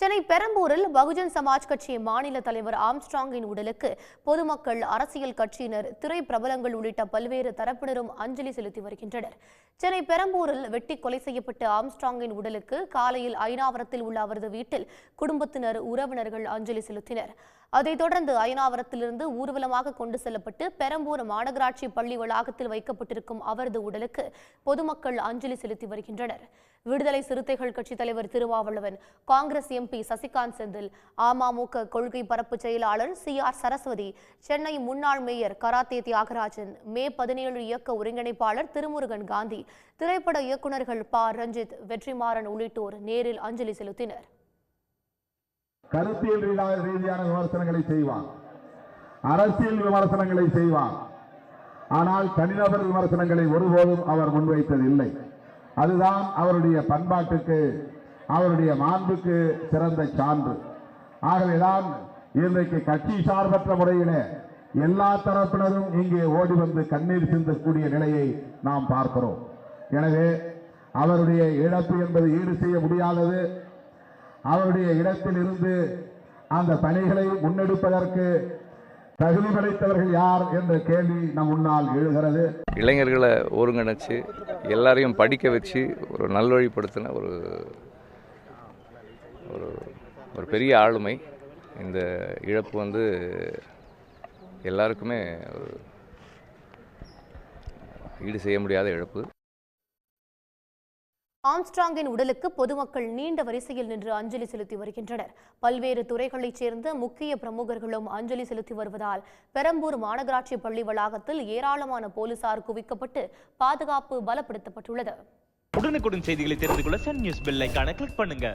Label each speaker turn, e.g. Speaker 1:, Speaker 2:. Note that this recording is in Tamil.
Speaker 1: சென்னை பெரம்பூரில் பகுஜன் சமாஜ் கட்சி மாநில தலைவர் ஆம்ஸ்ட்ராங்கின் உடலுக்கு பொதுமக்கள் அரசியல் கட்சியினர் திரை பிரபலங்கள் உள்ளிட்ட பல்வேறு தரப்பினரும் அஞ்சலி செலுத்தி வருகின்றனர். சென்னை பெரம்பூரில் வெட்டி கொலை செய்யப்பட்ட ஆம்ஸ்ட்ராங்கின் உடலுக்கு காலையில் ஐநாவரத்தில் உள்ள அவரது வீட்டில் குடும்பத்தினர் உறவினர்கள் அஞ்சலி செலுத்தினர். அதைத் தொடர்ந்து அயனாவரத்திலிருந்து ஊர்வலமாக கொண்டு செல்லப்பட்டு பெரம்பூர் மாநகராட்சி பள்ளி வளாகத்தில் வைக்கப்பட்டிருக்கும் அவரது உடலுக்கு பொதுமக்கள் அஞ்சலி செலுத்தி வருகின்றனர். விடுதலை சிறுத்தைகள் கட்சித் தலைவர் திருமாவளவன் காங்கிரஸ் எம்பி சசிகாந்த் செந்தில் அமமுக கொள்கை பரப்பு செயலாளர் சி ஆர் சரஸ்வதி சென்னை முன்னாள் மேயர் கராத்தே தியாகராஜன் மே பதினேழு இயக்க ஒருங்கிணைப்பாளர் திருமுருகன் காந்தி திரைப்பட இயக்குநர்கள் ப. ரஞ்சித் வெற்றிமாறன் உள்ளிட்டோர் நேரில் அஞ்சலி செலுத்தினர்.
Speaker 2: கருத்தியல் ரீதியான விமர்சனங்களை செய்வான். அரசியல் விமர்சனங்களை செய்வான். ஆனால் தனிநபர் விமர்சனங்களை ஒருபோதும் அவர் முன்வைத்ததில்லை. அதுதான் அவருடைய பண்பாட்டுக்கு அவருடைய மாண்புக்கு சிறந்த சான்று. ஆகவேதான் இன்றைக்கு கட்சி சார்பற்ற முறையிலே எல்லா தரப்பினரும் இங்கே ஓடி வந்து கண்ணீர் சிந்தக்கூடிய நிலையை நாம் பார்க்கிறோம். எனவே அவருடைய இழப்பு என்பது ஈடு செய்ய முடியாதது. அவருடைய இடத்தில் இருந்து அந்த பணிகளை முன்னெடுப்பதற்கு தகுதி படைத்தவர்கள் யார் என்ற கேள்வி நம் முன்னால் எழுகிறது.
Speaker 3: இளைஞர்களை ஒருங்கிணைச்சு எல்லாரையும் படிக்க வச்சு ஒரு நல்வழிப்படுத்தின ஒரு ஒரு ஒரு பெரிய ஆளுமை. இந்த இழப்பு வந்து எல்லாருக்குமே ஒரு ஈடு செய்ய முடியாத இழப்பு.
Speaker 1: ஆம்ஸ்ட்ராங்கின் உடலுக்கு பொதுமக்கள் நீண்ட வரிசையில் நின்று அஞ்சலி செலுத்தி வருகின்றனர். பல்வேறு துறைகளைச் சேர்ந்த முக்கிய பிரமுகர்களும் அஞ்சலி செலுத்தி வருவதால் பெரம்பூர் மாநகராட்சி பள்ளி வளாகத்தில் ஏராளமான போலீசார் குவிக்கப்பட்டு பாதுகாப்பு பலப்படுத்தப்பட்டுள்ளது.
Speaker 4: உடனுக்குடன் செய்திகளை தெரிந்து கொள்ள சன் நியூஸ் பெல் கிளிக் பண்ணுங்க.